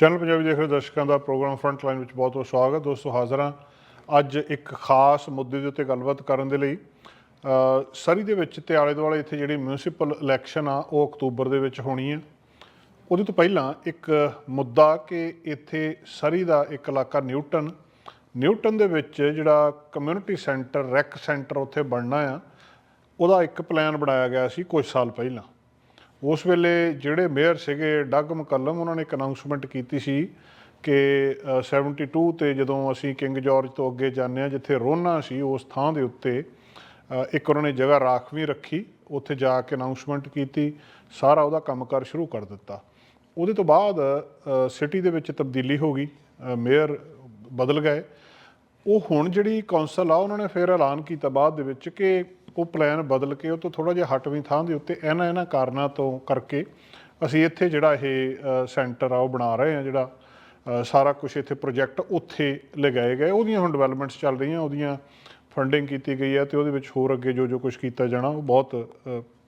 Channel Punjabi ਦੇਖ ਰਹੇ ਦਰਸ਼ਕਾਂ ਦਾ ਪ੍ਰੋਗਰਾਮ ਫਰੰਟ ਲਾਈਨ ਵਿੱਚ ਬਹੁਤ ਬਹੁਤ ਸਵਾਗਤ। ਦੋਸਤੋ, ਹਾਜ਼ਰ ਹਾਂ ਅੱਜ ਇੱਕ ਖਾਸ ਮੁੱਦੇ ਦੇ ਉੱਤੇ ਗੱਲਬਾਤ ਕਰਨ ਦੇ ਲਈ। ਸਰੀ ਦੇ ਵਿੱਚ ਤੇ ਆਲੇ ਦੁਆਲੇ ਇੱਥੇ ਜਿਹੜੀ ਮਿਊਨਿਸਪਲ ਇਲੈਕਸ਼ਨ ਆ, ਉਹ ਅਕਤੂਬਰ ਦੇ ਵਿੱਚ ਹੋਣੀ ਹੈ। ਉਹਦੇ ਤੋਂ ਪਹਿਲਾਂ ਇੱਕ ਮੁੱਦਾ ਕਿ ਇੱਥੇ ਸਰੀ ਦਾ ਇੱਕ ਇਲਾਕਾ ਨਿਊਟਨ ਨਿਊਟਨ ਦੇ ਵਿੱਚ ਜਿਹੜਾ ਕਮਿਊਨਿਟੀ ਸੈਂਟਰ ਰੈਕ ਸੈਂਟਰ ਉੱਥੇ ਬਣਨਾ ਆ, ਉਹਦਾ ਇੱਕ ਪਲਾਨ ਬਣਾਇਆ ਗਿਆ ਸੀ ਕੁਝ ਸਾਲ ਪਹਿਲਾਂ। ਉਸ ਵੇਲੇ ਜਿਹੜੇ ਮੇਅਰ ਸੀਗੇ ਡੱਗ ਮਕੱਲਮ ਉਹਨਾਂ ਨੇ ਇੱਕ ਅਨਾਉਂਸਮੈਂਟ ਕੀਤੀ ਸੀ ਕਿ ਅ, 72 ਤੇ ਜਦੋਂ ਅਸੀਂ ਕਿੰਗ ਜਾਰਜ ਤੋਂ ਅੱਗੇ ਜਾਂਦੇ ਆ ਜਿੱਥੇ ਰੋਨਾ ਸੀ ਉਸ ਥਾਂ ਦੇ ਉੱਤੇ ਇੱਕ ਉਹਨਾਂ ਨੇ ਜਗ੍ਹਾ ਰਾਖਵੀਂ ਰੱਖੀ ਉੱਥੇ ਜਾ ਕੇ ਅਨਾਉਂਸਮੈਂਟ ਕੀਤੀ ਸਾਰਾ ਉਹਦਾ ਕੰਮਕਾਰ ਸ਼ੁਰੂ ਕਰ ਦਿੱਤਾ। ਉਹਦੇ ਤੋਂ ਬਾਅਦ ਸਿਟੀ ਦੇ ਵਿੱਚ ਤਬਦੀਲੀ ਹੋ ਗਈ ਮੇਅਰ ਬਦਲ ਗਏ। ਉਹ ਹੁਣ ਜਿਹੜੀ ਕੌਂਸਲ ਆ ਉਹਨਾਂ ਨੇ ਫਿਰ ਐਲਾਨ ਕੀਤਾ ਬਾਅਦ ਦੇ ਵਿੱਚ ਕਿ ਉਹ ਪਲਾਨ ਬਦਲ ਕੇ ਉਹ ਤੋਂ ਥੋੜਾ ਜਿਹਾ ਹਟਵੀਂ ਥਾਂ ਦੇ ਉੱਤੇ ਇਹਨਾਂ ਇਹਨਾਂ ਕਾਰਨਾਂ ਤੋਂ ਕਰਕੇ ਅਸੀਂ ਇੱਥੇ ਜਿਹੜਾ ਇਹ ਸੈਂਟਰ ਆ, ਉਹ ਬਣਾ ਰਹੇ ਆ ਜਿਹੜਾ ਸਾਰਾ ਕੁਝ ਇੱਥੇ ਪ੍ਰੋਜੈਕਟ ਉੱਥੇ ਲਗਾਏ ਗਏ। ਉਹਦੀਆਂ ਹੁਣ ਡਿਵੈਲਪਮੈਂਟਸ ਚੱਲ ਰਹੀਆਂ, ਉਹਦੀਆਂ ਫੰਡਿੰਗ ਕੀਤੀ ਗਈ ਹੈ ਤੇ ਉਹਦੇ ਵਿੱਚ ਹੋਰ ਅੱਗੇ ਜੋ ਜੋ ਕੁਝ ਕੀਤਾ ਜਾਣਾ, ਉਹ ਬਹੁਤ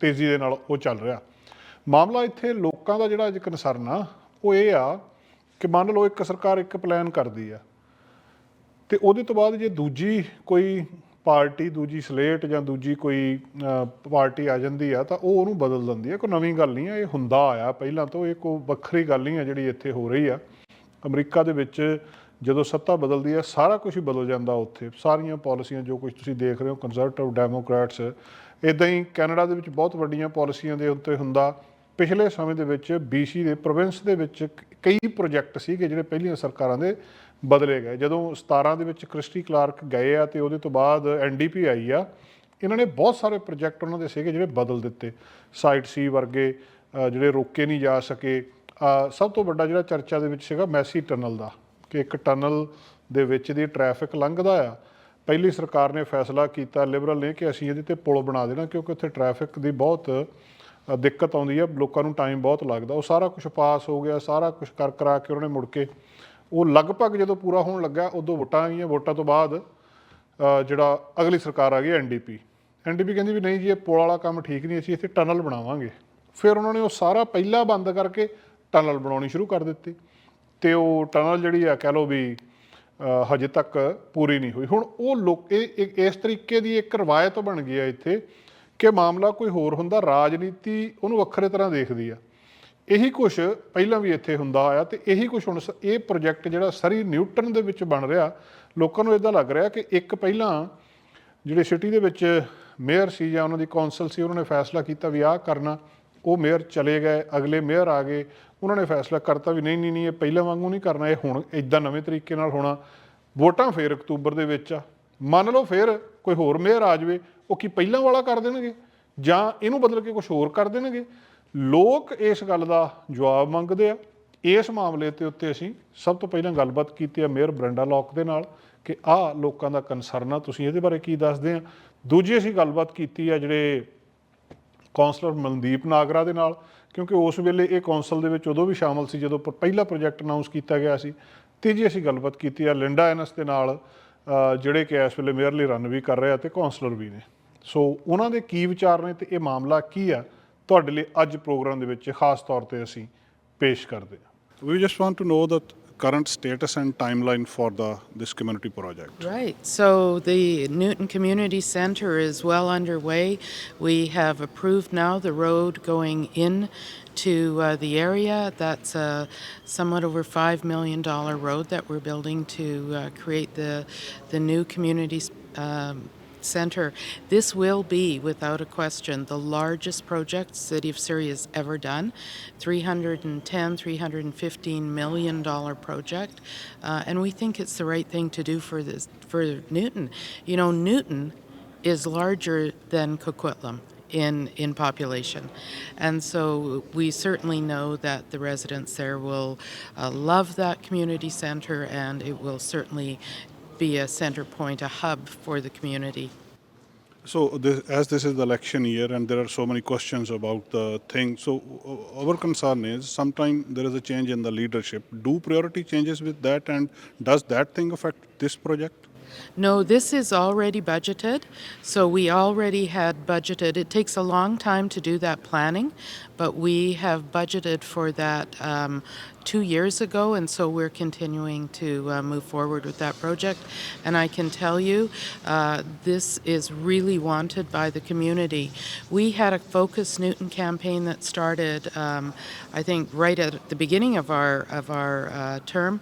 ਤੇਜ਼ੀ ਦੇ ਨਾਲ ਉਹ ਚੱਲ ਰਿਹਾ। ਮਾਮਲਾ ਇੱਥੇ ਲੋਕਾਂ ਦਾ ਜਿਹੜਾ ਅੱਜ ਕਨਸਰਨ ਆ, ਉਹ ਇਹ ਆ ਕਿ ਮੰਨ ਲਓ ਇੱਕ ਸਰਕਾਰ ਇੱਕ ਪਲਾਨ ਕਰਦੀ ਆ ਤੇ ਉਹਦੇ ਤੋਂ ਬਾਅਦ ਜੇ ਦੂਜੀ ਕੋਈ ਪਾਰਟੀ ਦੂਜੀ ਸਲੇਟ ਜਾਂ ਦੂਜੀ ਕੋਈ ਪਾਰਟੀ ਆ ਜਾਂਦੀ ਆ, ਤਾਂ ਉਹ ਉਹਨੂੰ ਬਦਲ ਦਿੰਦੀ ਆ। ਕੋਈ ਨਵੀਂ ਗੱਲ ਨਹੀਂ ਆ, ਇਹ ਹੁੰਦਾ ਆਇਆ। ਪਹਿਲਾਂ ਤੋਂ ਇਹ ਕੋਈ ਵੱਖਰੀ ਗੱਲ ਨਹੀਂ ਆ ਜਿਹੜੀ ਇੱਥੇ ਹੋ ਰਹੀ ਆ। ਅਮਰੀਕਾ ਦੇ ਵਿੱਚ ਜਦੋਂ ਸੱਤਾ ਬਦਲਦੀ ਆ, ਸਾਰਾ ਕੁਝ ਹੀ ਬਦਲ ਜਾਂਦਾ ਉੱਥੇ। ਸਾਰੀਆਂ ਪਾਲਿਸੀਆਂ, ਜੋ ਕੁਝ ਤੁਸੀਂ ਦੇਖ ਰਹੇ ਹੋ ਕੰਜ਼ਰਵੇਟਿਵ ਡੈਮੋਕ੍ਰੈਟਸ ਇਦਾਂ ਹੀ ਕੈਨੇਡਾ ਦੇ ਵਿੱਚ ਬਹੁਤ ਵੱਡੀਆਂ ਪਾਲਿਸੀਆਂ ਦੇ ਉੱਤੇ ਹੁੰਦਾ। ਪਿਛਲੇ ਸਮੇਂ ਦੇ ਵਿੱਚ BC ਦੇ ਪ੍ਰੋਵਿੰਸ ਦੇ ਵਿੱਚ ਕਈ ਪ੍ਰੋਜੈਕਟ ਸੀਗੇ ਜਿਹੜੇ ਪਹਿਲੀਆਂ ਸਰਕਾਰਾਂ ਦੇ ਬਦਲੇ ਗਏ। ਜਦੋਂ 17 ਦੇ ਵਿੱਚ ਕ੍ਰਿਸਟੀ ਕਲਾਰਕ ਗਏ ਆ ਤੇ ਉਹਦੇ ਤੋਂ ਬਾਅਦ ਐਨਡੀਪੀ ਆਈ ਆ, ਇਹਨਾਂ ਨੇ ਬਹੁਤ ਸਾਰੇ ਪ੍ਰੋਜੈਕਟ ਉਹਨਾਂ ਦੇ ਸੀਗੇ ਜਿਹੜੇ ਬਦਲ ਦਿੱਤੇ। ਸਾਈਟ ਸੀ ਵਰਗੇ ਜਿਹੜੇ ਰੋਕੇ ਨਹੀਂ ਜਾ ਸਕੇ। ਸਭ ਤੋਂ ਵੱਡਾ ਜਿਹੜਾ ਚਰਚਾ ਦੇ ਵਿੱਚ ਸੀਗਾ ਮੈਸੀ ਟਨਲ ਦਾ ਕਿ ਇੱਕ ਟਨਲ ਦੇ ਵਿੱਚ ਦੀ ਟ੍ਰੈਫਿਕ ਲੰਘਦਾ ਆ। ਪਹਿਲੀ ਸਰਕਾਰ ਨੇ ਫੈਸਲਾ ਕੀਤਾ, ਲਿਬਰਲ ਨੇ ਕਿ ਅਸੀਂ ਇਹਦੇ ਤੇ ਪੁਲ ਬਣਾ ਦੇਣਾ ਕਿਉਂਕਿ ਉੱਥੇ ਟ੍ਰੈਫਿਕ ਦੀ ਬਹੁਤ ਦਿੱਕਤ ਆਉਂਦੀ ਆ, ਲੋਕਾਂ ਨੂੰ ਟਾਈਮ ਬਹੁਤ ਲੱਗਦਾ। ਉਹ ਸਾਰਾ ਕੁਝ ਪਾਸ ਹੋ ਗਿਆ, ਸਾਰਾ ਕੁਝ ਕਰ ਕਰਾ ਕੇ ਉਹਨਾਂ ਨੇ ਮੁੜ ਕੇ ਉਹ ਲਗਭਗ ਜਦੋਂ ਪੂਰਾ ਹੋਣ ਲੱਗਾ, ਉਦੋਂ ਵੋਟਾਂ ਆਈਆਂ ਵੋਟਾਂ ਤੋਂ ਬਾਅਦ ਜਿਹੜਾ ਅਗਲੀ ਸਰਕਾਰ ਆ ਗਈ ਐਨਡੀਪੀ ਐਨਡੀਪੀ ਕਹਿੰਦੀ ਵੀ ਨਹੀਂ ਜੀ, ਇਹ ਪੁਲ ਵਾਲਾ ਕੰਮ ਠੀਕ ਨਹੀਂ, ਅਸੀਂ ਇੱਥੇ ਟਨਲ ਬਣਾਵਾਂਗੇ। ਫਿਰ ਉਹਨਾਂ ਨੇ ਉਹ ਸਾਰਾ ਪਹਿਲਾਂ ਬੰਦ ਕਰਕੇ ਟਨਲ ਬਣਾਉਣੀ ਸ਼ੁਰੂ ਕਰ ਦਿੱਤੀ। ਤੇ ਉਹ ਟਨਲ ਜਿਹੜੀ ਆ, ਕਹਿ ਲਓ ਵੀ ਹਜੇ ਤੱਕ ਪੂਰੀ ਨਹੀਂ ਹੋਈ। ਹੁਣ ਉਹ ਲੋਕ, ਇਹ, ਇਹ- ਇਸ ਤਰੀਕੇ ਦੀ ਇੱਕ ਰਵਾਇਤ ਬਣ ਗਈ ਆ ਇੱਥੇ ਕਿ ਮਾਮਲਾ ਕੋਈ ਹੋਰ ਹੁੰਦਾ, ਰਾਜਨੀਤੀ ਉਹਨੂੰ ਵੱਖਰੇ ਤਰ੍ਹਾਂ ਦੇਖਦੀ ਆ। ਇਹੀ ਕੁਝ ਪਹਿਲਾਂ ਵੀ ਇੱਥੇ ਹੁੰਦਾ ਆਇਆ ਤੇ ਇਹੀ ਕੁਝ ਹੁਣ ਸ- ਇਹ ਪ੍ਰੋਜੈਕਟ ਜਿਹੜਾ ਸਰੀ ਨਿਊਟਨ ਦੇ ਵਿੱਚ ਬਣ ਰਿਹਾ, ਲੋਕਾਂ ਨੂੰ ਇਦਾਂ ਲੱਗ ਰਿਹਾ ਕਿ ਇੱਕ ਪਹਿਲਾਂ ਜਿਹੜੇ ਸਿਟੀ ਦੇ ਵਿੱਚ ਮੇਅਰ ਸੀ ਜਾਂ ਉਹਨਾਂ ਦੀ ਕੌਂਸਲ ਸੀ, ਉਹਨਾਂ ਨੇ ਫੈਸਲਾ ਕੀਤਾ ਵੀ ਆਹ ਕਰਨਾ, ਉਹ ਮੇਅਰ ਚਲੇ ਗਏ, ਅਗਲੇ ਮੇਅਰ ਆ ਗਏ, ਉਹਨਾਂ ਨੇ ਫੈਸਲਾ ਕਰਤਾ ਵੀ ਨਹੀਂ ਨਹੀਂ ਨਹੀਂ, ਇਹ ਪਹਿਲਾਂ ਵਾਂਗੂ ਨਹੀਂ ਕਰਨਾ, ਇਹ ਹੁਣ ਇਦਾਂ ਨਵੇਂ ਤਰੀਕੇ ਨਾਲ ਹੋਣਾ। ਵੋਟਾਂ ਫੇਰ ਅਕਤੂਬਰ ਦੇ ਵਿੱਚ ਆ। ਮੰਨ ਲਓ ਫੇਰ ਕੋਈ ਹੋਰ ਮੇਅਰ ਆ ਜਾਵੇ, ਉਹ ਕੀ ਪਹਿਲਾਂ ਵਾਲਾ ਕਰ ਦੇਣਗੇ? ਜਾਂ ਇਹਨੂੰ ਬਦਲ ਕੇ ਕੁਝ ਹੋਰ ਕਰ ਦੇਣਗੇ? ਲੋਕ ਇਸ ਗੱਲ ਦਾ ਜਵਾਬ ਮੰਗਦੇ ਆ। ਇਸ ਮਾਮਲੇ ਤੇ ਉੱਤੇ ਅਸੀਂ ਸਭ ਤੋਂ ਪਹਿਲਾਂ ਗੱਲਬਾਤ ਕੀਤੀ ਆ ਮੇਅਰ ਬ੍ਰੈਂਡਾ ਲੌਕ ਦੇ ਨਾਲ ਕਿ ਆਹ ਲੋਕਾਂ ਦਾ ਕਨਸਰਨ ਆ। ਤੁਸੀਂ ਇਹਦੇ ਬਾਰੇ ਕੀ ਦੱਸਦੇ ਆ? ਦੂਜੀ ਅਸੀਂ ਗੱਲਬਾਤ ਕੀਤੀ ਆ ਜਿਹੜੇ ਕੌਂਸਲਰ ਮਨਦੀਪ ਨਾਗਰਾ ਦੇ ਨਾਲ, ਕਿਉਂਕਿ ਉਸ ਵੇਲੇ ਇਹ ਕੌਂਸਲ ਦੇ ਵਿੱਚ ਉਦੋਂ ਵੀ ਸ਼ਾਮਲ ਸੀ ਜਦੋਂ ਪ- ਪਹਿਲਾ ਪ੍ਰੋਜੈਕਟ ਅਨਾਉਂਸ ਕੀਤਾ ਗਿਆ ਸੀ। ਤੀਜੀ ਅਸੀਂ ਗੱਲਬਾਤ ਕੀਤੀ ਆ ਲਿੰਡਾ ਐਨਸ ਦੇ ਨਾਲ ਜਿਹੜੇ ਕਿ ਇਸ ਵੇਲੇ ਮੇਅਰ ਲਈ ਰਨ ਵੀ ਕਰ ਰਹੇ ਆ ਤੇ ਕੌਂਸਲਰ ਵੀ ਨੇ। ਸੋ ਉਹਨਾਂ ਦੇ ਕੀ ਵਿਚਾਰ ਨੇ ਤੇ ਇਹ ਮਾਮਲਾ ਕੀ ਆ? ਤੁਹਾਡੇ ਲਈ ਅੱਜ ਪ੍ਰੋਗਰਾਮ ਦੇ ਵਿੱਚ ਖਾਸ ਤੌਰ ਤੇ ਅਸੀਂ ਪੇਸ਼ ਕਰਦੇ ਹਾਂ We just want to know the current status and timeline for the this community project. Right. So the Newton Community Center is well underway. We have approved now the road going in to uh, the area. That's a somewhat over $5 million road that we're building to uh, create the, the new community um, center. This will be, without a question, the largest project City of Surrey has ever done. 310, 315 million dollar project, uh, and we think it's the right thing to do for this for Newton. You know, Newton is larger than Coquitlam in in population, and so we certainly know that the residents there will uh, love that community center, and it will certainly be a center point, a hub for the community. So this, as this is the election year and there are so many questions about the thing, so uh, our concern is sometime there is a change in the leadership. Do priority changes with that and does that thing affect this project? No, this is already budgeted. So we already had budgeted. It takes a long time to do that planning, but we have budgeted for that um, two years ago, and so we're continuing to uh, move forward with that project. And I can tell you, uh, this is really wanted by the community. We had a Focus Newton campaign that started, um, I think, right at the beginning of our of our uh, term,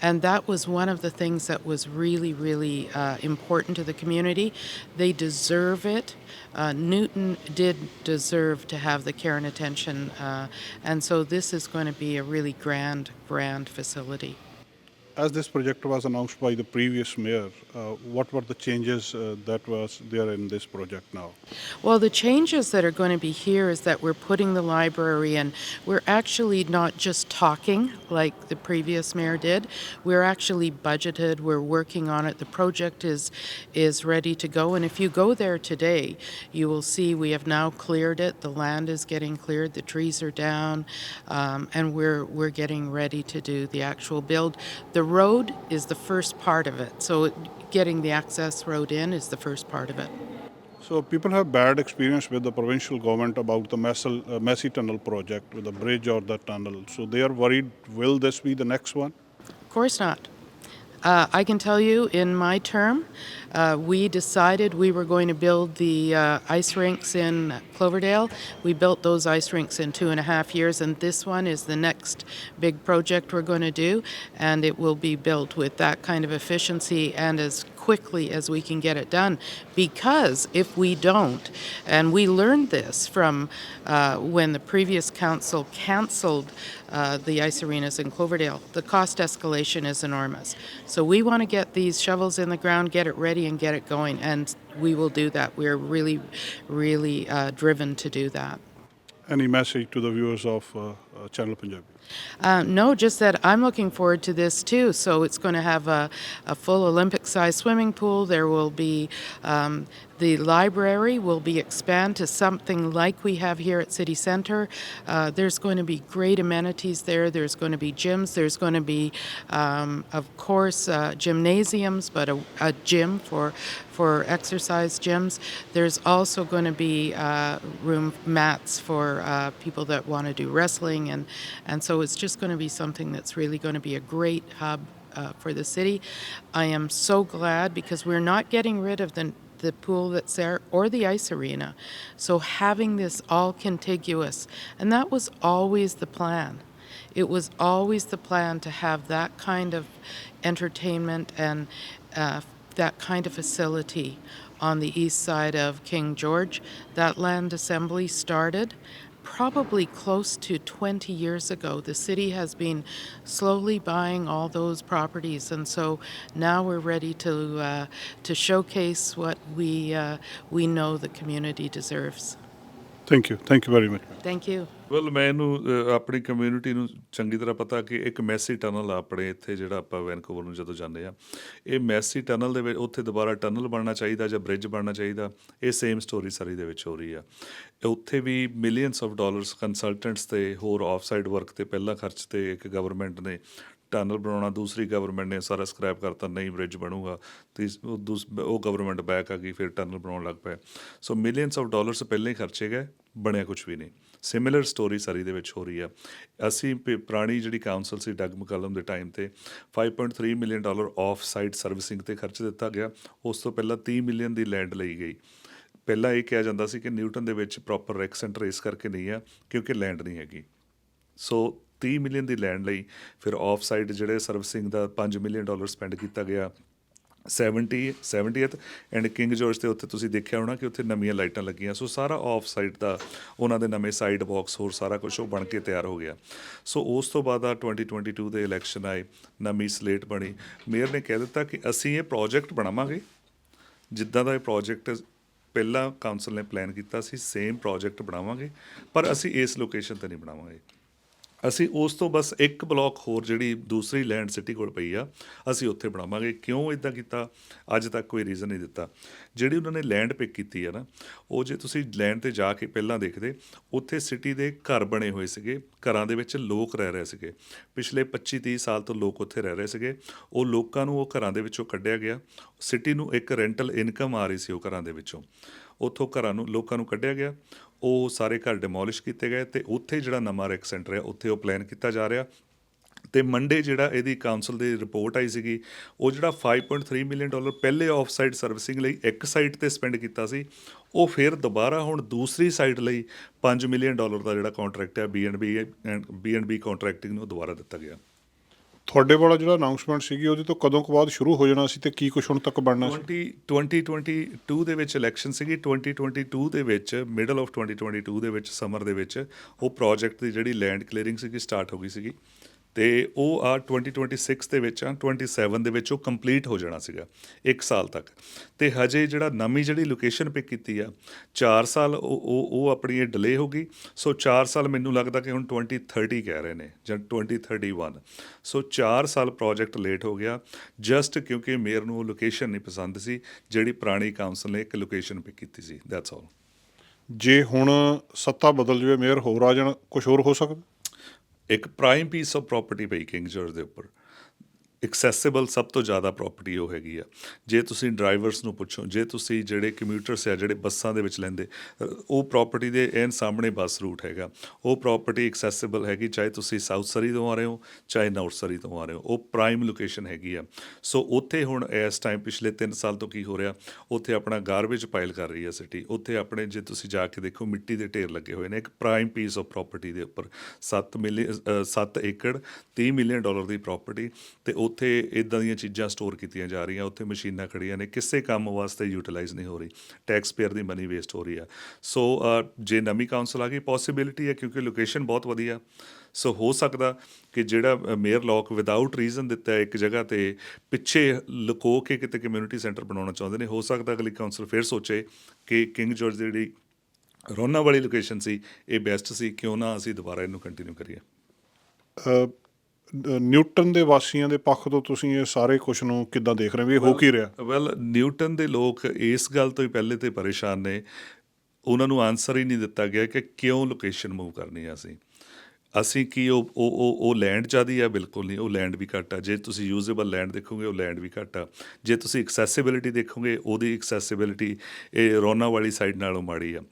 and that was one of the things that was really, really uh, important to the community. They deserve it. Uh, Newton did deserve to have the care and attention, uh, and so this is going to be a really grand, grand facility. As this project was announced by the previous mayor, uh, what were the changes uh, that was there in this project now? Well, the changes that are going to be here is that we're putting the library in. We're actually not just talking like the previous mayor did. We're actually budgeted. We're working on it. The project is is ready to go. And if you go there today, you will see we have now cleared it. The land is getting cleared. The trees are down, um, and we're we're getting ready to do the actual build. The road is the first part of it. So getting the access road in is the first part of it. So people have bad experience with the provincial government about the Messel, uh, Massey Tunnel project with the bridge or the tunnel. So they are worried, will this be the next one? Of course not. Uh, I can tell you, in my term, uh, we decided we were going to build the uh, ice rinks in Cloverdale. We built those ice rinks in two and a half years, and this one is the next big project we're going to do, and it will be built with that kind of efficiency and as quickly as we can get it done. Because if we don't, and we learned this from uh, when the previous council canceled uh, the ice arenas in Cloverdale, the cost escalation is enormous. So we want to get these shovels in the ground, get it ready, and get it going, and we will do that. We're really, really uh, driven to do that. Any message to the viewers of uh, uh, Channel Punjabi? Uh, no, just that I'm looking forward to this too. So it's going to have a, a full Olympic sized swimming pool. There will be um, the library will be expanded to something like we have here at City Center. Uh, there's going to be great amenities there. There's going to be gyms. There's going to be, um, of course, uh, gymnasiums, but a, a gym for for exercise gyms. There's also going to be uh, room mats for uh, people that want to do wrestling, and and so it's just going to be something that's really going to be a great hub uh, for the city. I am so glad because we're not getting rid of the the pool that's there or the ice arena. So having this all contiguous, and that was always the plan. It was always the plan to have that kind of entertainment and uh, that kind of facility on the east side of King George. That land assembly started probably close to 20 years ago. The city has been slowly buying all those properties, and so now we're ready to uh, to showcase what we uh, we know the community deserves. Thank you. Thank you very much. ma'am. Thank you. Well ਮੈਨੂੰ ਆਪਣੀ community ਨੂੰ ਚੰਗੀ ਤਰ੍ਹਾਂ ਪਤਾ ਕਿ ਇੱਕ Messi tunnel ਆ ਆਪਣੇ ਇੱਥੇ ਜਿਹੜਾ ਆਪਾਂ ਵੈਨਕੂਵਰ ਨੂੰ ਜਦੋਂ ਜਾਂਦੇ ਆ ਇਹ ਮੈਸੀ ਟਨਲ ਦੇ ਵਿੱਚ ਉੱਥੇ ਦੁਬਾਰਾ ਟਨਲ ਬਣਨਾ ਚਾਹੀਦਾ ਜਾਂ ਬ੍ਰਿਜ ਬਣਨਾ ਚਾਹੀਦਾ ਇਹ ਸੇਮ ਸਟੋਰੀ ਸਰੀ ਦੇ ਵਿੱਚ ਹੋ ਰਹੀ ਆ ਇਹ ਉੱਥੇ ਵੀ ਮਿਲੀਅਨਸ ਆਫ ਡਾਲਰਸ ਕੰਸਲਟੈਂਟਸ ਤੇ ਹੋਰ ਆਫ ਸਾਈਡ ਵਰਕ ਤੇ ਪਹਿਲਾਂ ਖਰਚ ਤੇ ਇੱਕ ਗਵਰਨਮੈਂਟ ਨੇ ਟਨਲ ਬਣਾਉਣਾ, ਦੂਸਰੀ ਗਵਰਨਮੈਂਟ ਨੇ ਸਾਰਾ ਸਕ੍ਰੈਪ ਕਰਤਾ ਨਹੀਂ ਬ੍ਰਿਜ ਬਣੂਗਾ ਤੇ ਉਹ ਦੂਸ, ਉਹ ਗਵਰਨਮੈਂਟ ਬੈਕ ਆ ਗਈ, ਫਿਰ ਟਨਲ ਬਣਾਉਣ ਲੱਗ ਪਏ ਸੋ ਮਿਲੀਅਨਸ ਆਫ ਡਾਲਰਸ ਪਹਿਲਾਂ ਹੀ ਖਰਚੇ ਗਏ, ਬਣਿਆ ਕੁਝ ਵੀ ਨਹੀਂ ਸਿਮਿਲਰ ਸਟੋਰੀ ਸਾਰੀ ਦੇ ਵਿੱਚ ਹੋ ਰਹੀ ਆ। ਅਸੀਂ ਪ- ਪੁਰਾਣੀ ਜਿਹੜੀ ਕਾਉਂਸਲ ਸੀ ਡਗ ਮਕਲਮ ਦੇ ਟਾਈਮ ਤੇ 5.3 million dollar off site servicing ਤੇ ਖਰਚ ਦਿੱਤਾ ਗਿਆ। ਉਸ ਤੋਂ ਪਹਿਲਾਂ 30 ਮਿਲੀਅਨ ਦੀ ਲੈਂਡ ਲਈ ਗਈ। ਪਹਿਲਾਂ ਇਹ ਕਿਹਾ ਜਾਂਦਾ ਸੀ ਕਿ ਨਿਊਟਨ ਦੇ ਵਿੱਚ ਪ੍ਰੋਪਰ ਰੈਕ ਸੈਂਟਰ ਇਸ ਕਰਕੇ ਨਹੀਂ ਆ, ਕਿਉਂਕਿ ਲੈਂਡ ਨਹੀਂ ਹੈਗੀ। ਸੋ 30 ਮਿਲੀਅਨ ਦੀ ਲੈਂਡ ਲਈ। ਫਿਰ ਆਫ ਸਾਈਡ ਜਿਹੜੇ ਸਰਵਿਸਿੰਗ ਦਾ 5 ਮਿਲੀਅਨ ਡਾਲਰ ਸਪੈਂਡ ਕੀਤਾ ਗਿਆ। 70 70th ਐਂਡ ਕਿੰਗ ਜਾਰਜ ਤੇ ਉੱਥੇ ਤੁਸੀਂ ਦੇਖਿਆ ਹੋਣਾ ਕਿ ਉੱਥੇ ਨਵੀਆਂ ਲਾਈਟਾਂ ਲੱਗੀਆਂ। ਸੋ ਸਾਰਾ ਆਫ ਸਾਈਡ ਦਾ, ਉਹਨਾਂ ਦੇ ਨਵੇਂ ਸਾਈਡ ਬਾਕਸ ਹੋਰ ਸਾਰਾ ਕੁਝ ਉਹ ਬਣ ਕੇ ਤਿਆਰ ਹੋ ਗਿਆ। ਸੋ ਉਸ ਤੋਂ ਬਾਅਦ ਆ 2022 ਦੇ ਇਲੈਕਸ਼ਨ ਆਏ, ਨਵੀਂ ਸਲੇਟ ਬਣੀ। ਮੇਅਰ ਨੇ ਕਹਿ ਦਿੱਤਾ ਕਿ ਅਸੀਂ ਇਹ ਪ੍ਰੋਜੈਕਟ ਬਣਾਵਾਂਗੇ। ਜਿੱਦਾਂ ਦਾ ਇਹ ਪ੍ਰੋਜੈਕਟ ਪਹਿਲਾਂ ਕਾਉਂਸਲ ਨੇ ਪਲਾਨ ਕੀਤਾ ਸੀ ਸੇਮ ਪ੍ਰੋਜੈਕਟ ਬਣਾਵਾਂਗੇ। ਪਰ ਅਸੀਂ ਇਸ ਲੋਕੇਸ਼ਨ ਤੇ ਨਹੀਂ ਬਣਾਵਾਂਗੇ। ਅਸੀਂ ਉਸ ਤੋਂ ਬਸ ਇੱਕ ਬਲਾਕ ਹੋਰ ਜਿਹੜੀ ਦੂਸਰੀ ਲੈਂਡ ਸਿਟੀ ਕੋਲ ਪਈ ਆ, ਅਸੀਂ ਉੱਥੇ ਬਣਾਵਾਂਗੇ। ਕਿਉਂ ਇਦਾਂ ਕੀਤਾ? ਅੱਜ ਤੱਕ ਕੋਈ ਰੀਜ਼ਨ ਨਹੀਂ ਦਿੱਤਾ। ਜਿਹੜੀ ਉਹਨਾਂ ਨੇ ਲੈਂਡ ਪਿਕ ਕੀਤੀ ਆ ਨਾ, ਉਹ ਜੇ ਤੁਸੀਂ ਲੈਂਡ ਤੇ ਜਾ ਕੇ ਪਹਿਲਾਂ ਦੇਖਦੇ, ਉੱਥੇ ਸਿਟੀ ਦੇ ਘਰ ਬਣੇ ਹੋਏ ਸੀਗੇ। ਘਰਾਂ ਦੇ ਵਿੱਚ ਲੋਕ ਰਹਿ ਰਹੇ ਸੀਗੇ। ਪਿਛਲੇ 25 30 ਸਾਲ ਤੋਂ ਲੋਕ ਉੱਥੇ ਰਹਿ ਰਹੇ ਸੀਗੇ। ਉਹ ਲੋਕਾਂ ਨੂੰ ਉਹ ਘਰਾਂ ਦੇ ਵਿੱਚੋਂ ਕੱਢਿਆ ਗਿਆ। ਸਿਟੀ ਨੂੰ ਇੱਕ ਰੈਂਟਲ ਇਨਕਮ ਆ ਰਹੀ ਸੀ ਉਹ ਘਰਾਂ ਦੇ ਵਿੱਚੋਂ। ਉੱਥੋਂ ਘਰਾਂ ਨੂੰ, ਲੋਕਾਂ ਨੂੰ ਕੱਢਿਆ ਗਿਆ। ਉਹ ਸਾਰੇ ਘਰ ਡਿਮੋਲਿਸ਼ ਕੀਤੇ ਗਏ ਤੇ ਉੱਥੇ ਜਿਹੜਾ ਨਵਾਂ ਰੈਕ ਸੈਂਟਰ ਹੈ, ਉੱਥੇ ਉਹ ਪਲਾਨ ਕੀਤਾ ਜਾ ਰਿਹਾ। ਤੇ ਮੰਡੇ ਜਿਹੜਾ ਇਹਦੀ ਕਾਉਂਸਲ ਦੀ ਰਿਪੋਰਟ ਆਈ ਸੀਗੀ, ਉਹ ਜਿਹੜਾ 5.3 ਮਿਲੀਅਨ ਡਾਲਰ ਪਹਿਲੇ ਆਫ ਸਾਈਡ ਸਰਵਿਸਿੰਗ ਲਈ ਇੱਕ ਸਾਈਟ ਤੇ ਸਪੈਂਡ ਕੀਤਾ ਸੀ, ਉਹ ਫਿਰ ਦੁਬਾਰਾ ਹੁਣ ਦੂਸਰੀ ਸਾਈਟ ਲਈ 5 ਮਿਲੀਅਨ ਡਾਲਰ ਦਾ ਜਿਹੜਾ ਕੰਟਰੈਕਟ ਹੈ B and B and B contracting ਨੂੰ ਦੁਬਾਰਾ ਦਿੱਤਾ ਗਿਆ। ਤੁਹਾਡੇ ਵਾਲਾ ਜਿਹੜਾ ਅਨਾਉਂਸਮੈਂਟ ਸੀਗੀ, ਉਹਦੇ ਤੋਂ ਕਦੋਂ ਕੁ ਬਾਅਦ ਸ਼ੁਰੂ ਹੋ ਜਾਣਾ ਸੀ ਤੇ ਕੀ ਕੁਝ ਹੁਣ ਤੱਕ ਬਣਨਾ ਸੀ? 20 2022 ਦੇ ਵਿੱਚ ਇਲੈਕਸ਼ਨ ਸੀਗੀ 2022 ਦੇ ਵਿੱਚ ਮਿਡਲ ਆਫ 2022 ਦੇ ਵਿੱਚ ਸਮਰ ਦੇ ਵਿੱਚ, ਉਹ ਪ੍ਰੋਜੈਕਟ ਦੀ ਜਿਹੜੀ ਲੈਂਡ ਕਲੀਅਰਿੰਗ ਸੀਗੀ ਸਟਾਰਟ ਹੋ ਗਈ ਸੀਗੀ। ਤੇ ਉਹ ਆ 2026 ਦੇ ਵਿੱਚ ਆ 27 ਦੇ ਵਿੱਚ ਉਹ ਕੰਪਲੀਟ ਹੋ ਜਾਣਾ ਸੀਗਾ 1 ਸਾਲ ਤੱਕ। ਤੇ ਹਜੇ ਜਿਹੜਾ ਨਵੀਂ ਜਿਹੜੀ ਲੋਕੇਸ਼ਨ ਪਿਕ ਕੀਤੀ ਆ 4 ਸਾਲ ਉਹ ਉਹ ਆਪਣੀ ਇਹ ਡਿਲੇ ਹੋ ਗਈ। ਸੋ 4 ਸਾਲ ਮੈਨੂੰ ਲੱਗਦਾ ਕਿ ਹੁਣ 2030 ਕਹਿ ਰਹੇ ਨੇ, ਜਾਂ 2031 ਸੋ 4 ਸਾਲ ਪ੍ਰੋਜੈਕਟ ਲੇਟ ਹੋ ਗਿਆ ਜਸਟ ਕਿਉਂਕਿ ਮੇਅਰ ਨੂੰ ਉਹ ਲੋਕੇਸ਼ਨ ਨਹੀਂ ਪਸੰਦ ਸੀ, ਜਿਹੜੀ ਪੁਰਾਣੀ ਕਾਉਂਸਲ ਨੇ ਇੱਕ ਲੋਕੇਸ਼ਨ ਪਿਕ ਕੀਤੀ ਸੀ ਦੈਟਸ ਆਲ ਜੇ ਹੁਣ ਸੱਤਾ ਬਦਲ ਜਵੇ, ਮੇਅਰ ਹੋਰ ਆ ਜਾਣ ਕੁਝ ਹੋਰ ਹੋ ਸਕਦਾ? ਇੱਕ ਪ੍ਰਾਈਮ ਪੀਸ ਆਫ ਪ੍ਰਾਪਰਟੀ ਪਈ ਕਿੰਗ ਜਾਰਜ ਦੇ ਉੱਪਰ। ਐਕਸੈਸਿਬਲ ਸਭ ਤੋਂ ਜ਼ਿਆਦਾ ਪ੍ਰਾਪਰਟੀ ਉਹ ਹੈਗੀ ਆ। ਜੇ ਤੁਸੀਂ ਡਰਾਈਵਰਸ ਨੂੰ ਪੁੱਛੋ, ਜੇ ਤੁਸੀਂ ਜਿਹੜੇ ਕਮਿਊਟਰਸ ਆ, ਜਿਹੜੇ ਬੱਸਾਂ ਦੇ ਵਿੱਚ ਲੈਂਦੇ ਉਹ ਪ੍ਰਾਪਰਟੀ ਦੇ ਐਨ ਸਾਹਮਣੇ ਬੱਸ ਰੂਟ ਹੈਗਾ। ਉਹ ਪ੍ਰਾਪਰਟੀ ਐਕਸੈਸਿਬਲ ਹੈਗੀ, ਚਾਹੇ ਤੁਸੀਂ ਸਾਊਥ ਸਰੀ ਤੋਂ ਆ ਰਹੇ ਹੋ, ਚਾਹੇ ਨਾਰਥ ਸਰੀ ਤੋਂ ਆ ਰਹੇ ਹੋ, ਉਹ ਪ੍ਰਾਈਮ ਲੋਕੇਸ਼ਨ ਹੈਗੀ ਆ। ਸੋ ਉੱਥੇ ਹੁਣ ਇਸ ਟਾਈਮ ਪਿਛਲੇ 3 ਸਾਲ ਤੋਂ ਕੀ ਹੋ ਰਿਹਾ, ਉੱਥੇ ਆਪਣਾ ਗਾਰਬੇਜ ਪਾਇਲ ਕਰ ਰਹੀ ਹੈ ਸਿਟੀ ਉੱਥੇ ਆਪਣੇ ਜੇ ਤੁਸੀਂ ਜਾ ਕੇ ਦੇਖੋ, ਮਿੱਟੀ ਦੇ ਢੇਰ ਲੱਗੇ ਹੋਏ ਨੇ, ਇੱਕ ਪ੍ਰਾਈਮ ਪੀਸ ਆਫ ਪ੍ਰਾਪਰਟੀ ਦੇ ਉੱਪਰ। 7 ਮਿਲੀਅਨ 7 ਏਕੜ 30 ਮਿਲੀਅਨ ਡਾਲਰ ਦੀ ਪ੍ਰਾਪਰਟੀ ਤੇ ਉੱਥੇ ਇਦਾਂ ਦੀਆਂ ਚੀਜ਼ਾਂ ਸਟੋਰ ਕੀਤੀਆਂ ਜਾ ਰਹੀਆਂ, ਉੱਥੇ ਮਸ਼ੀਨਾਂ ਖੜੀਆਂ ਨੇ, ਕਿਸੇ ਕੰਮ ਵਾਸਤੇ ਯੂਟਿਲਾਈਜ਼ ਨਹੀਂ ਹੋ ਰਹੀ ਟੈਕਸ ਪੇਅਰ ਦੀ ਮਨੀ ਵੇਸਟ ਹੋ ਰਹੀ ਆ। ਸੋ ਜੇ ਨਵੀਂ ਕਾਉਂਸਲ ਆ ਗਈ ਪੋਸਿਬਿਲਿਟੀ ਹੈ ਕਿਉਂਕਿ ਲੋਕੇਸ਼ਨ ਬਹੁਤ ਵਧੀਆ। ਸੋ ਹੋ ਸਕਦਾ ਕਿ ਜਿਹੜਾ ਮੇਅਰ ਲੋਕ ਵਿਦਆਊਟ ਰੀਜ਼ਨ ਦਿੱਤਾ ਇੱਕ ਜਗ੍ਹਾ ਤੇ, ਪਿੱਛੇ ਲੁਕੋ ਕੇ ਕਿਤੇ ਕਮਿਊਨਿਟੀ ਸੈਂਟਰ ਬਣਾਉਣਾ ਚਾਹੁੰਦੇ ਨੇ, ਹੋ ਸਕਦਾ ਅਗਲੀ ਕਾਉਂਸਲ ਫਿਰ ਸੋਚੇ ਕਿ ਕਿੰਗ ਜਾਰਜ ਜਿਹੜੀ ਰੋਨਾ ਵਾਲੀ ਲੋਕੇਸ਼ਨ ਸੀ, ਇਹ ਬੈਸਟ ਸੀ, ਕਿਉਂ ਨਾ ਅਸੀਂ ਦੁਬਾਰਾ ਇਹਨੂੰ ਕੰਟੀਨਿਊ ਕਰੀਏ। ਨਿਊਟਨ ਦੇ ਵਾਸੀਆਂ ਦੇ ਪੱਖ ਤੋਂ ਤੁਸੀਂ ਇਹ ਸਾਰੇ ਕੁਝ ਨੂੰ ਕਿੱਦਾਂ ਦੇਖ ਰਹੇ ਹੋ? ਵੀ ਇਹ ਹੋ ਕੀ ਰਿਹਾ? ਵੈਲ ਨਿਊਟਨ ਦੇ ਲੋਕ ਇਸ ਗੱਲ ਤੋਂ ਹੀ ਪਹਿਲੇ ਤੇ ਪਰੇਸ਼ਾਨ ਨੇ। ਉਹਨਾਂ ਨੂੰ ਆਨਸਰ ਹੀ ਨਹੀਂ ਦਿੱਤਾ ਗਿਆ ਕਿ ਕਿਉਂ ਲੋਕੇਸ਼ਨ ਮੂਵ ਕਰਨੀ ਆ ਅਸੀਂ। ਅਸੀਂ ਕੀ ਉਹ ਉਹ ਉਹ ਲੈਂਡ ਜ਼ਿਆਦੀ ਆ ਬਿਲਕੁਲ ਨਹੀਂ ਉਹ ਲੈਂਡ ਵੀ ਘੱਟ ਆ। ਜੇ ਤੁਸੀਂ ਯੂਜ਼ੇਬਲ ਲੈਂਡ ਦੇਖੋਗੇ ਉਹ ਲੈਂਡ ਵੀ ਘੱਟ ਆ। ਜੇ ਤੁਸੀਂ ਐਕਸੈਸਿਬਿਲਿਟੀ ਦੇਖੋਗੇ ਉਹਦੀ ਐਕਸੈਸਿਬਿਲਿਟੀ ਇਹ ਰੋਨਾ ਵਾਲੀ ਸਾਈਡ ਨਾਲੋਂ ਮਾੜੀ ਆ।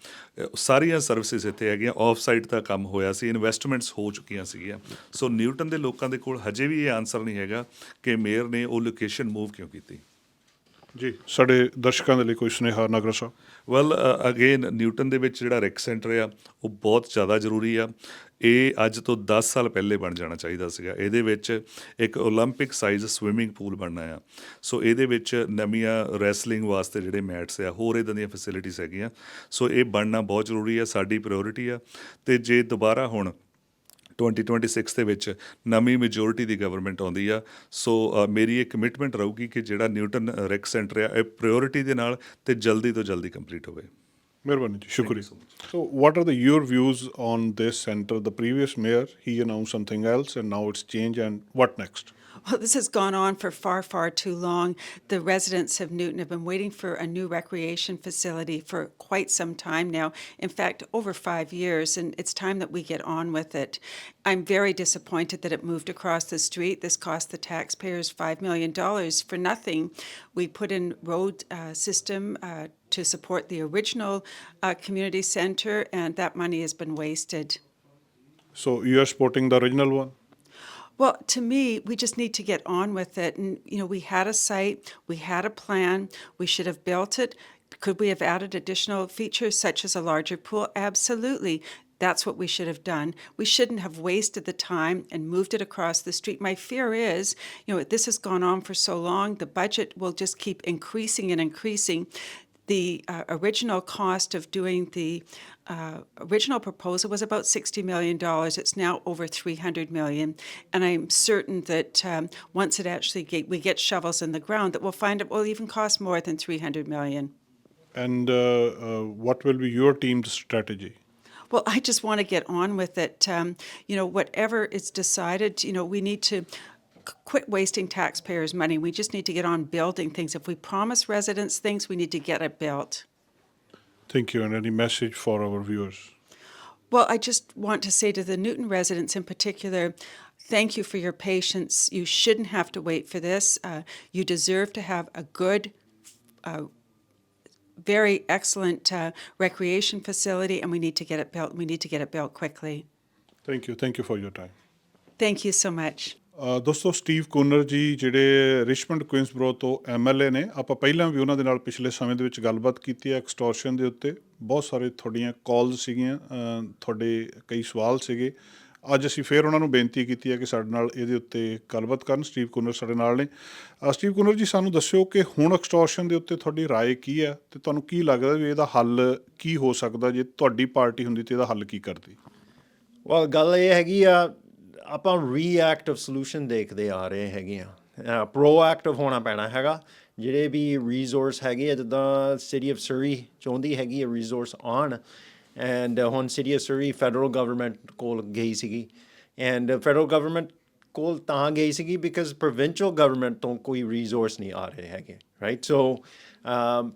ਸਾਰੀਆਂ ਸਰਵਿਸਿਜ਼ ਇੱਥੇ ਹੈਗੀਆਂ ਆਫ ਸਾਈਡ ਦਾ ਕੰਮ ਹੋਇਆ ਸੀ ਇਨਵੈਸਟਮੈਂਟਸ ਹੋ ਚੁੱਕੀਆਂ ਸੀਗੀਆਂ। ਸੋ ਨਿਊਟਨ ਦੇ ਲੋਕਾਂ ਦੇ ਕੋਲ ਹਜੇ ਵੀ ਇਹ ਆਨਸਰ ਨਹੀਂ ਹੈਗਾ ਕਿ ਮੇਅਰ ਨੇ ਉਹ ਲੋਕੇਸ਼ਨ ਮੂਵ ਕਿਉਂ ਕੀਤੀ। ਜੀ ਸਾਡੇ ਦਰਸ਼ਕਾਂ ਦੇ ਲਈ ਕੋਈ ਸੁਨੇਹਾ ਨਗਰ ਸਾਹਿਬ? ਵੈਲ ਅਗੇਨ ਨਿਊਟਨ ਦੇ ਵਿੱਚ ਜਿਹੜਾ ਰੈਕ ਸੈਂਟਰ ਆ ਉਹ ਬਹੁਤ ਜ਼ਿਆਦਾ ਜ਼ਰੂਰੀ ਆ। ਇਹ ਅੱਜ ਤੋਂ 10 ਸਾਲ ਪਹਿਲੇ ਬਣ ਜਾਣਾ ਚਾਹੀਦਾ ਸੀਗਾ ਇਹਦੇ ਵਿੱਚ ਇੱਕ 올림픽 ਸਾਈਜ਼ ਸਵਿਮਿੰਗ ਪੂਲ ਬਣਨਾ ਆ ਸੋ ਇਹਦੇ ਵਿੱਚ ਨਵੀਆਂ ਰੈਸਲਿੰਗ ਵਾਸਤੇ ਜਿਹੜੇ ਮੈਟਸ ਆ ਹੋਰ ਇਦਾਂ ਦੀਆਂ ਫੈਸਿਲਿਟੀਜ਼ ਹੈਗੀਆਂ ਸੋ ਇਹ ਬਣਨਾ ਬਹੁਤ ਜ਼ਰੂਰੀ ਆ ਸਾਡੀ ਪ੍ਰਾਇੋਰਟੀ ਆ ਤੇ ਜੇ ਦੁਬਾਰਾ ਹੁਣ 2026 ਦੇ ਵਿੱਚ ਨਵੀਂ ਮੈਜੋਰਿਟੀ ਦੀ ਗਵਰਨਮੈਂਟ ਆਉਂਦੀ ਆ ਸੋ ਅ, ਮੇਰੀ ਇਹ ਕਮਿਟਮੈਂਟ ਰਹੂਗੀ ਕਿ ਜਿਹੜਾ ਨਿਊਟਨ ਰੈਕ ਸੈਂਟਰ ਆ ਇਹ ਪ੍ਰਾਇੋਰਟੀ ਦੇ ਨਾਲ ਤੇ ਜਲਦੀ ਤੋਂ ਜਲਦੀ ਕੰਪਲੀਟ ਹੋਵੇ Shukriya. So, so, what are the your views on this center? The previous mayor he announced something else, and now it's changed. And what next? well, this has gone on for far, far too long. The residents of Newton have been waiting for a new recreation facility for quite some time now. In fact, over five years, and it's time that we get on with it. I'm very disappointed that it moved across the street. This cost the taxpayers $5 million for nothing. We put in road uh, system uh, to support the original uh, community center, and that money has been wasted. So you are supporting the original one? Well, to me, we just need to get on with it. And, you know, we had a site, we had a plan, we should have built it. Could we have added additional features such as a larger pool? Absolutely. That's what we should have done. We shouldn't have wasted the time and moved it across the street. My fear is, you know, this has gone on for so long, the budget will just keep increasing and increasing. The uh, original cost of doing the uh, original proposal was about $60 million. It's now over $300 million. And I'm certain that um, once it actually get, we get shovels in the ground, that we'll find it will even cost more than $300 million. And uh, uh, what will be your team's strategy? Well, I just want to get on with it. Um, you know, whatever is decided, you know, we need to quit wasting taxpayers' money. We just need to get on building things. If we promise residents things, we need to get it built. Thank you. And any message for our viewers? Well, I just want to say to the Newton residents in particular, thank you for your patience. You shouldn't have to wait for this. Uh, you deserve to have a good, uh, very excellent uh, recreation facility, and we need to get it built. We need to get it built quickly. Thank you. Thank you for your time. Thank you so much. ਅ, ਦੋਸਤੋ Steve Kooner ਜੀ ਜਿਹੜੇ Richmond ਕੁਇਨਸਬਰੋ ਤੋਂ MLA ਨੇ ਆਪਾਂ ਪਹਿਲਾਂ ਵੀ ਉਹਨਾਂ ਦੇ ਨਾਲ ਪਿਛਲੇ ਸਮੇਂ ਦੇ ਵਿੱਚ ਗੱਲਬਾਤ ਕੀਤੀ ਹੈ ਐਕਸਟੋਰਸ਼ਨ ਦੇ ਉੱਤੇ ਬਹੁਤ ਸਾਰੇ ਤੁਹਾਡੀਆਂ ਕਾਲਸ ਸੀਗੀਆਂ ਅ, ਤੁਹਾਡੇ ਕਈ ਸਵਾਲ ਸੀਗੇ ਅੱਜ ਅਸੀਂ ਫੇਰ ਉਹਨਾਂ ਨੂੰ ਬੇਨਤੀ ਕੀਤੀ ਹੈ ਕਿ ਸਾਡੇ ਨਾਲ ਇਹਦੇ ਉੱਤੇ ਗੱਲਬਾਤ ਕਰਨ ਸਟੀਵ ਕੂਨਰ ਸਾਡੇ ਨਾਲ ਨੇ ਅ, ਸਟੀਵ ਕੂਨਰ ਜੀ ਸਾਨੂੰ ਦੱਸਿਓ ਕਿ ਹੁਣ ਐਕਸਟੋਰਸ਼ਨ ਦੇ ਉੱਤੇ ਤੁਹਾਡੀ رائے ਕੀ ਹੈ ਤੇ ਤੁਹਾਨੂੰ ਕੀ ਲੱਗਦਾ ਵੀ ਇਹਦਾ ਹੱਲ ਕੀ ਹੋ ਸਕਦਾ ਜੇ ਤੁਹਾਡੀ ਪਾਰਟੀ ਹੁੰਦੀ ਤੇ ਇਹਦਾ ਹੱਲ ਕੀ ਕਰਦੀ ਵੈਲ ਗੱਲ ਇਹ ਹੈਗੀ ਆ ਆਪਾਂ ਰੀਐਕਟਿਵ ਸੋਲੂਸ਼ਨ ਦੇਖਦੇ ਆ ਰਹੇ ਹੈਗੇ ਆ। ਪ੍ਰੋਐਕਟਿਵ ਹੋਣਾ ਪੈਣਾ ਹੈਗਾ। ਜਿਹੜੇ ਵੀ ਰਿਸੋਰਸ ਹੈਗੇ ਆ, ਜਿੱਦਾਂ ਸਿਟੀ ਆਫ ਸਰੀ ਚਾਹੁੰਦੀ ਹੈਗੀ ਆ ਰਿਸੋਰਸ ਆਨ ਐਂਡ ਹੁਣ city of Surrey federal government ਕੋਲ ਗਈ ਸੀਗੀ। ਐਂਡ ਫੈਡਰਲ ਗਵਰਨਮੈਂਟ ਕੋਲ ਤਾਂ ਗਈ ਸੀਗੀ ਬਿਕਾਜ਼ ਪ੍ਰੋਵਿੰਸ਼ੀਅਲ ਗਵਰਨਮੈਂਟ ਤੋਂ ਕੋਈ ਰਿਸੋਰਸ ਨਹੀਂ ਆ ਰਹੇ ਹੈਗੇ ਰਾਈਟ ਸੋ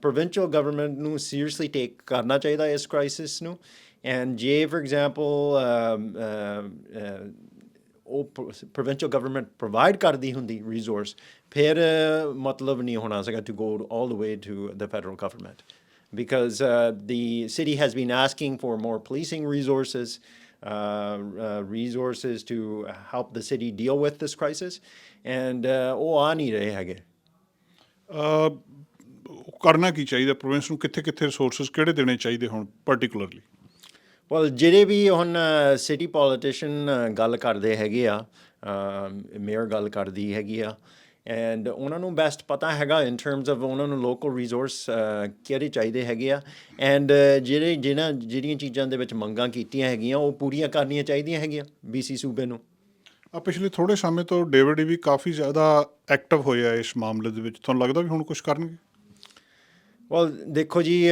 ਪ੍ਰੋਵਿੰਸ਼ੀਅਲ ਗਵਰਨਮੈਂਟ ਨੂੰ ਸੀਰੀਅਸਲੀ ਟੇਕ ਕਰਨਾ ਚਾਹੀਦਾ ਇਸ ਕ੍ਰਾਈਸਿਸ ਨੂੰ। ਐਂਡ ਜੇ ਫॉर ਐਗਜ਼ਾਮਪਲ ਉਹ ਪ੍ਰੋਵਿੰਸ਼ੀਅਲ ਗਵਰਨਮੈਂਟ ਪ੍ਰੋਵਾਈਡ ਕਰਦੀ ਹੁੰਦੀ ਰਿਸੋਰਸ ਫਿਰ ਮਤਲਬ ਨਹੀਂ ਹੋਣਾ ਸੀਗਾ to go all the way to the federal government because uh, the city has been asking for more policing resources, uh, uh, resources to help the city deal with this crisis, and uh, ਉਹ ਆ ਨਹੀਂ ਰਹੇ ਹੈਗੇ। ਅ, ਕਰਨਾ ਕੀ ਚਾਹੀਦਾ? Province ਨੂੰ ਕਿੱਥੇ ਕਿੱਥੇ ਰਿਸੋਰਸਸ ਕਿਹੜੇ ਦੇਣੇ ਚਾਹੀਦੇ ਹੁਣ ਪਾਰਟਿਕੂਲਰਲੀ ਵੈਲ ਜਿਹੜੇ ਵੀ ਹੁਣ ਸਿਟੀ ਪੋਲੀਟੀਸ਼ੀਅਨ ਗੱਲ ਕਰਦੇ ਹੈਗੇ ਆ ਮੇਅਰ ਗੱਲ ਕਰਦੀ ਹੈਗੀ ਆ ਐਂਡ ਉਹਨਾਂ ਨੂੰ ਬੈਸਟ ਪਤਾ ਹੈਗਾ ਇਨ ਟਰਮਸ ਆਫ ਉਹਨਾਂ ਨੂੰ ਲੋਕਲ ਰਿਸੋਰਸ ਕਿਹੜੇ ਚਾਹੀਦੇ ਹੈਗੇ ਆ ਐਂਡ ਜਿਹੜੇ ਜਿਹਨਾਂ ਜਿਹੜੀਆਂ ਚੀਜ਼ਾਂ ਦੇ ਵਿੱਚ ਮੰਗਾਂ ਕੀਤੀਆਂ ਹੈਗੀਆਂ ਉਹ ਪੂਰੀਆਂ ਕਰਨੀਆਂ ਚਾਹੀਦੀਆਂ ਹੈਗੀਆਂ ਬੀਸੀ ਸੂਬੇ ਨੂੰ। ਆ ਪਿਛਲੇ ਥੋੜੇ ਸਮੇਂ ਤੋਂ ਡੇਵਿਡ ਵੀ ਕਾਫੀ ਜ਼ਿਆਦਾ ਐਕਟਿਵ ਹੋਇਆ ਇਸ ਮਾਮਲੇ ਦੇ ਵਿੱਚ। ਤੁਹਾਨੂੰ ਲੱਗਦਾ ਵੀ ਹੁਣ ਕੁਝ ਕਰਨਗੇ? ਵੈਲ ਦੇਖੋ ਜੀ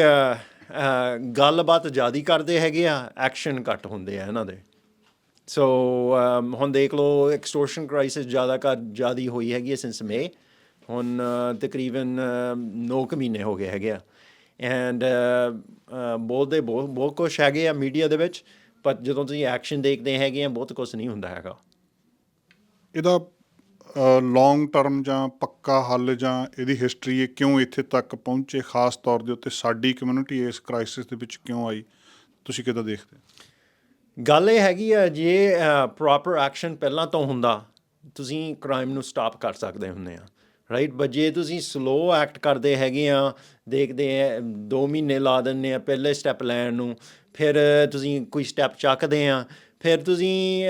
ਗੱਲਬਾਤ ਜ਼ਿਆਦਾ ਕਰਦੇ ਹੈਗੇ ਆ ਐਕਸ਼ਨ ਘੱਟ ਹੁੰਦੇ ਆ ਇਹਨਾਂ ਦੇ। ਸੋ ਹੁਣ ਦੇਖ ਲਓ ਐਕਸਟੋਰਸ਼ਨ ਕ੍ਰਾਈਸਿਸ ਜ਼ਿਆਦਾ ਕਰ ਜ਼ਿਆਦੀ ਹੋਈ ਹੈਗੀ ਹੈ ਸਿੰਸ ਮੇ ਹੁਣ ਤਕਰੀਬਨ 9 ਕੁ ਮਹੀਨੇ ਹੋ ਗਏ ਹੈਗੇ ਆ। ਐਂਡ ਬੋਲਦੇ ਬਹੁਤ ਬਹੁਤ ਕੁਛ ਹੈਗੇ ਆ ਮੀਡੀਆ ਦੇ ਵਿੱਚ, ਪਰ ਜਦੋਂ ਤੁਸੀਂ ਐਕਸ਼ਨ ਦੇਖਦੇ ਹੈਗੇ ਆ, ਬਹੁਤ ਕੁਛ ਨਹੀਂ ਹੁੰਦਾ ਹੈਗਾ। ਇਹਦਾ ਲੌਂਗ ਟਰਮ ਜਾਂ ਪੱਕਾ ਹੱਲ ਜਾਂ ਇਹਦੀ ਹਿਸਟਰੀ ਇਹ ਕਿਉਂ ਇੱਥੇ ਤੱਕ ਪਹੁੰਚੇ? ਖਾਸ ਤੌਰ ਦੇ ਉੱਤੇ ਸਾਡੀ ਕਮਿਊਨਿਟੀ ਇਸ ਕ੍ਰਾਈਸਿਸ ਦੇ ਵਿੱਚ ਕਿਉਂ ਆਈ? ਤੁਸੀਂ ਕਿੱਦਾਂ ਦੇਖਦੇ ਹੋ? ਗੱਲ ਇਹ ਹੈਗੀ ਆ, ਜੇ ਪ੍ਰੋਪਰ ਐਕਸ਼ਨ ਪਹਿਲਾਂ ਤੋਂ ਹੁੰਦਾ, ਤੁਸੀਂ ਕ੍ਰਾਈਮ ਨੂੰ ਸਟਾਪ ਕਰ ਸਕਦੇ ਹੁੰਦੇ ਆ ਰਾਈਟ ਬਟ ਜੇ ਤੁਸੀਂ ਸਲੋ ਐਕਟ ਕਰਦੇ ਹੈਗੇ ਆ, ਦੇਖਦੇ ਆ 2 ਮਹੀਨੇ ਲਾ ਦਿੰਦੇ ਆ, ਪਹਿਲੇ ਸਟੈਪ ਲੈਣ ਨੂੰ, ਫਿਰ ਤੁਸੀਂ ਕੋਈ ਸਟੈਪ ਚੱਕਦੇ ਆ ਫਿਰ ਤੁਸੀਂ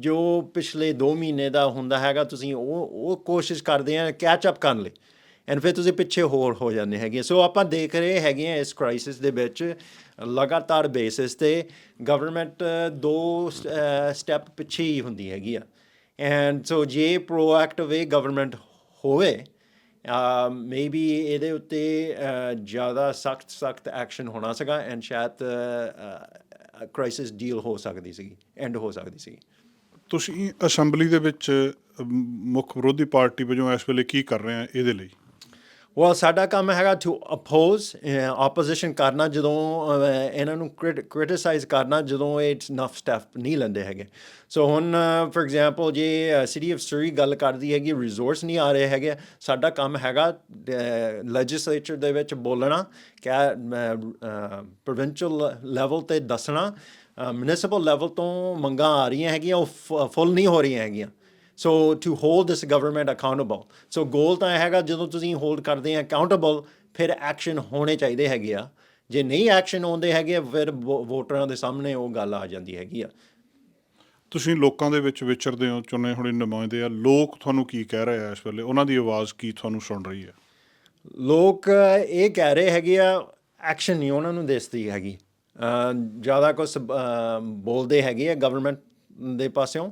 ਜੋ ਪਿਛਲੇ 2 ਮਹੀਨੇ ਦਾ ਹੁੰਦਾ ਹੈਗਾ, ਤੁਸੀਂ ਉਹ ਉਹ ਕੋਸ਼ਿਸ਼ ਕਰਦੇ ਆ ਕੈਚ ਅਪ ਕਰਨ ਲਈ। ਐਂਡ ਫਿਰ ਤੁਸੀਂ ਪਿੱਛੇ ਹੋਰ ਹੋ ਜਾਂਦੇ ਹੈਗੇ। ਸੋ ਆਪਾਂ ਦੇਖ ਰਹੇ ਹੈਗੇ ਆ ਇਸ ਕ੍ਰਾਈਸਿਸ ਦੇ ਵਿੱਚ ਲਗਾਤਾਰ ਬੇਸਿਸ ਤੇ ਗਵਰਨਮੈਂਟ ਦੋ ਸਟੈਪ ਪਿੱਛੇ ਹੀ ਹੁੰਦੀ ਹੈਗੀ ਆ। ਐਂਡ ਸੋ ਜੇ ਪ੍ਰੋਐਕਟਿਵ ਇਹ ਗਵਰਨਮੈਂਟ ਹੋਵੇ ਮੇਬੀ ਇਹਦੇ ਉੱਤੇ ਜ਼ਿਆਦਾ ਸਖਤ ਸਖਤ ਐਕਸ਼ਨ ਹੋਣਾ ਸੀਗਾ। ਐਂਡ ਸ਼ਾਇਦ ਕ੍ਰਾਈਸਿਸ ਡੀਲ ਹੋ ਸਕਦੀ ਸੀ ਐਂਡ ਹੋ ਸਕਦੀ ਸੀ ਤੁਸੀਂ ਅਸੈਂਬਲੀ ਦੇ ਵਿੱਚ ਮੁੱਖ ਵਿਰੋਧੀ ਪਾਰਟੀ ਵਜੋਂ ਇਸ ਵੇਲੇ ਕੀ ਕਰ ਰਹੇ ਆ ਇਹਦੇ ਲਈ? ਵੈਲ ਸਾਡਾ ਕੰਮ ਹੈਗਾ ਟੂ ਅਪੋਜ਼ ਆਪੋਜੀਸ਼ਨ ਕਰਨਾ ਜਦੋਂ ਇਹਨਾਂ ਨੂੰ ਕ੍ਰਿਟਿਸਾਈਜ਼ ਕਰਨਾ ਜਦੋਂ ਇਹ ਨਫ ਸਟੈਪ ਨਹੀਂ ਲੈਂਦੇ ਹੈਗੇ। ਸੋ ਹੁਣ ਫੋਰ ਐਗਜ਼ਾਮਪਲ ਜੇ ਸਿਟੀ ਆਫ ਸਰੀ ਗੱਲ ਕਰਦੀ ਹੈਗੀ ਰਿਸੋਰਸ ਨਹੀਂ ਆ ਰਹੇ ਹੈਗੇ, ਸਾਡਾ ਕੰਮ ਹੈਗਾ ਲੈਜਿਸਲੇਚਰ ਦੇ ਵਿੱਚ ਬੋਲਣਾ ਕਿ ਪ੍ਰੋਵਿੰਸ਼ੀਅਲ ਲੈਵਲ ਤੇ ਦੱਸਣਾ ਮਿਊਨਿਸਪਲ ਲੈਵਲ ਤੋਂ ਮੰਗਾਂ ਆ ਰਹੀਆਂ ਹੈਗੀਆਂ, ਉਹ ਫੁੱਲ ਨਹੀਂ ਹੋ ਰਹੀਆਂ ਹੈਗੀਆਂ। So to hold this government accountable so goal ਤਾਂ ਇਹ ਹੈਗਾ ਜਦੋਂ ਤੁਸੀਂ ਹੋਲਡ ਕਰਦੇ ਆ ਅਕਾਊਂਟੇਬਲ ਫਿਰ ਐਕਸ਼ਨ ਹੋਣੇ ਚਾਹੀਦੇ ਹੈਗੇ ਆ। ਜੇ ਨਹੀਂ ਐਕਸ਼ਨ ਆਉਂਦੇ ਹੈਗੇ ਫਿਰ ਵੋਟਰਾਂ ਦੇ ਸਾਹਮਣੇ ਉਹ ਗੱਲ ਆ ਜਾਂਦੀ ਹੈਗੀ ਆ। ਤੁਸੀਂ ਲੋਕਾਂ ਦੇ ਵਿੱਚ ਵਿਚਰਦੇ ਹੋ ਚੁਣੇ ਹੋਏ ਨੁਮਾਇੰਦੇ ਆ। ਲੋਕ ਤੁਹਾਨੂੰ ਕੀ ਕਹਿ ਰਹੇ ਆ ਇਸ ਵੇਲੇ? ਉਹਨਾਂ ਦੀ ਆਵਾਜ਼ ਕੀ ਤੁਹਾਨੂੰ ਸੁਣ ਰਹੀ ਹੈ? ਲੋਕ ਇਹ ਕਹਿ ਰਹੇ ਹੈਗੇ ਆ ਐਕਸ਼ਨ ਨਹੀਂ ਉਹਨਾਂ ਨੂੰ ਦਿਸਦੀ ਹੈਗੀ। ਜ਼ਿਆਦਾ ਕੁਝ ਬੋਲਦੇ ਹੈਗੇ ਆ ਗਵਰਨਮੈਂਟ ਦੇ ਪਾਸਿਓਂ।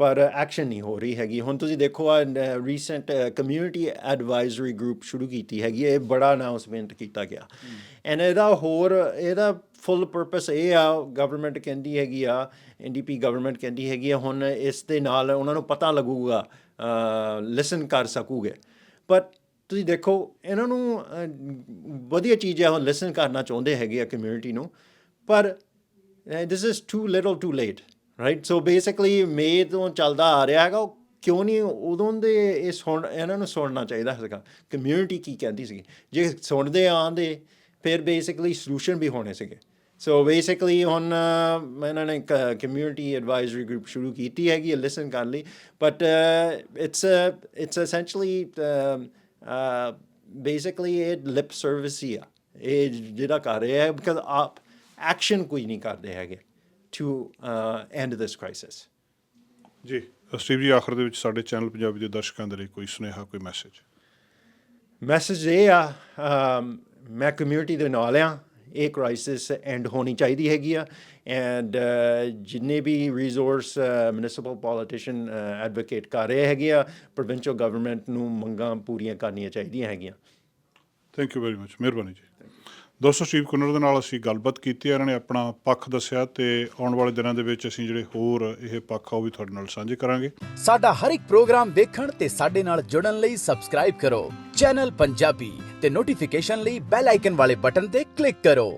ਪਰ ਐਕਸ਼ਨ ਨਹੀਂ ਹੋ ਰਹੀ ਹੈਗੀ। ਹੁਣ ਤੁਸੀਂ ਦੇਖੋ ਆ ਰੀਸੈਂਟ ਕਮਿਊਨਿਟੀ ਐਡਵਾਈਜ਼ਰੀ ਗਰੁੱਪ ਸ਼ੁਰੂ ਕੀਤੀ ਹੈਗੀ ਇਹ ਬੜਾ ਅਨਾਉਂਸਮੈਂਟ ਕੀਤਾ ਗਿਆ। ਐਂਡ ਇਹਦਾ ਹੋਰ ਇਹਦਾ ਫੁੱਲ ਪਰਪਸ ਇਹ ਆ ਗਵਰਨਮੈਂਟ ਕਹਿੰਦੀ ਹੈਗੀ ਆ ਐਨਡੀਪੀ ਗਵਰਨਮੈਂਟ ਕਹਿੰਦੀ ਹੈਗੀ ਆ ਹੁਣ ਇਸ ਦੇ ਨਾਲ ਉਹਨਾਂ ਨੂੰ ਪਤਾ ਲੱਗੂਗਾ ਲਿਸਨ ਕਰ ਸਕੂਗੇ। ਬਟ ਤੁਸੀਂ ਦੇਖੋ ਇਹਨਾਂ ਨੂੰ ਵਧੀਆ ਚੀਜ਼ ਹੈ ਉਹ ਲਿਸਨ ਕਰਨਾ ਚਾਹੁੰਦੇ ਹੈਗੇ ਆ ਕਮਿਊਨਿਟੀ ਨੂੰ। ਪਰ this is too little too late right so basically May ਤੋਂ ਚੱਲਦਾ ਆ ਰਿਹਾ ਹੈਗਾ, ਉਹ ਕਿਉਂ ਨਹੀਂ, ਉਦੋਂ ਦੇ ਇਹ ਸੁਣ, ਇਹਨਾਂ ਨੂੰ ਸੁਣਨਾ ਚਾਹੀਦਾ ਸੀਗਾ। ਕਮਿਊਨਿਟੀ ਕੀ ਕਹਿੰਦੀ ਸੀ ਜੇ ਸੁਣਦੇ ਆਂਦੇ ਫਿਰ ਬੇਸਿਕਲੀ ਸੋਲੂਸ਼ਨ ਵੀ ਹੋਣੇ ਸੀਗੇ। ਸੋ ਬੇਸਿਕਲੀ ਹੁਣ ਇਹਨਾਂ ਨੇ ਕਮਿਊਨਿਟੀ ਐਡਵਾਈਜ਼ਰੀ ਗਰੁੱਪ ਸ਼ੁਰੂ ਕੀਤੀ ਹੈਗੀ ਲਿਸਨ ਕਰਨ ਲਈ। But it's it's essentially basically ਇਹ ਲਿਪ ਸਰਵਿਸ ਹੀ ਆ। ਇਹ ਜਿਹੜਾ ਕਰ ਰਿਹਾ ਹੈ ਬਿਕਾਜ਼ ਆਪ ਐਕਸ਼ਨ ਕੋਈ ਨਹੀਂ ਕਰਦੇ ਹੈਗੇ। To end this crisis ji Steve ji ਆਖਰ ਦੇ ਵਿੱਚ ਸਾਡੇ ਚੈਨਲ ਪੰਜਾਬੀ ਦੇ ਦਰਸ਼ਕਾਂ ਦੇ ਲਈ ਕੋਈ ਸੁਨੇਹਾ ਕੋਈ ਮੈਸੇਜ ਮੈਸੇਜ ਇਹ ਆ ਅਮ, ਮੈਂ ਕਮਿਊਨਿਟੀ ਦੇ ਨਾਲ ਆ। ਇਹ ਕ੍ਰਾਈਸਿਸ ਐਂਡ ਹੋਣੀ ਚਾਹੀਦੀ ਹੈਗੀ ਆ। ਐਂਡ ਜਿੰਨੇ ਵੀ ਰਿਸੋਰਸ ਮਿਊਨਿਸਪਲ ਪੋਲੀਟੀਸ਼ੀਅਨ ਐਡਵੋਕੇਟ ਕਰ ਰਹੇ ਹੈਗੇ ਆ ਪ੍ਰੋਵਿੰਸ਼ੀਅਲ ਗਵਰਨਮੈਂਟ ਨੂੰ ਮੰਗਾਂ ਪੂਰੀਆਂ ਕਰਨੀਆਂ ਚਾਹੀਦੀਆਂ ਹੈਗੀਆਂ। ਥੈਂਕ ਯੂ ਵੈਰੀ ਮਚ ਮਿਹਰਬਾਨੀ ਜੀ। ਦੋਸਤੋ ਸਟੀਵ ਕੁਨਰ ਦੇ ਨਾਲ ਅਸੀਂ ਗੱਲਬਾਤ ਕੀਤੀ ਇਹਨਾਂ ਨੇ ਆਪਣਾ ਪੱਖ ਦੱਸਿਆ ਤੇ ਆਉਣ ਵਾਲੇ ਦਿਨਾਂ ਦੇ ਵਿੱਚ ਅਸੀਂ ਜਿਹੜੇ ਹੋਰ ਇਹ ਪੱਖ ਆ, ਉਹ ਵੀ ਤੁਹਾਡੇ ਨਾਲ ਸਾਂਝੇ ਕਰਾਂਗੇ। ਸਾਡਾ ਹਰ ਇੱਕ ਪ੍ਰੋਗਰਾਮ ਦੇਖਣ ਤੇ ਸਾਡੇ ਨਾਲ ਜੁੜਨ ਲਈ ਸਬਸਕ੍ਰਾਈਬ ਕਰੋ। ਚੈਨਲ ਪੰਜਾਬੀ ਤੇ ਨੋਟੀਫਿਕੇਸ਼ਨ ਲਈ ਬੈਲ ਆਈਕਨ ਵਾਲੇ ਬਟਨ ਤੇ ਕਲਿੱਕ ਕਰੋ।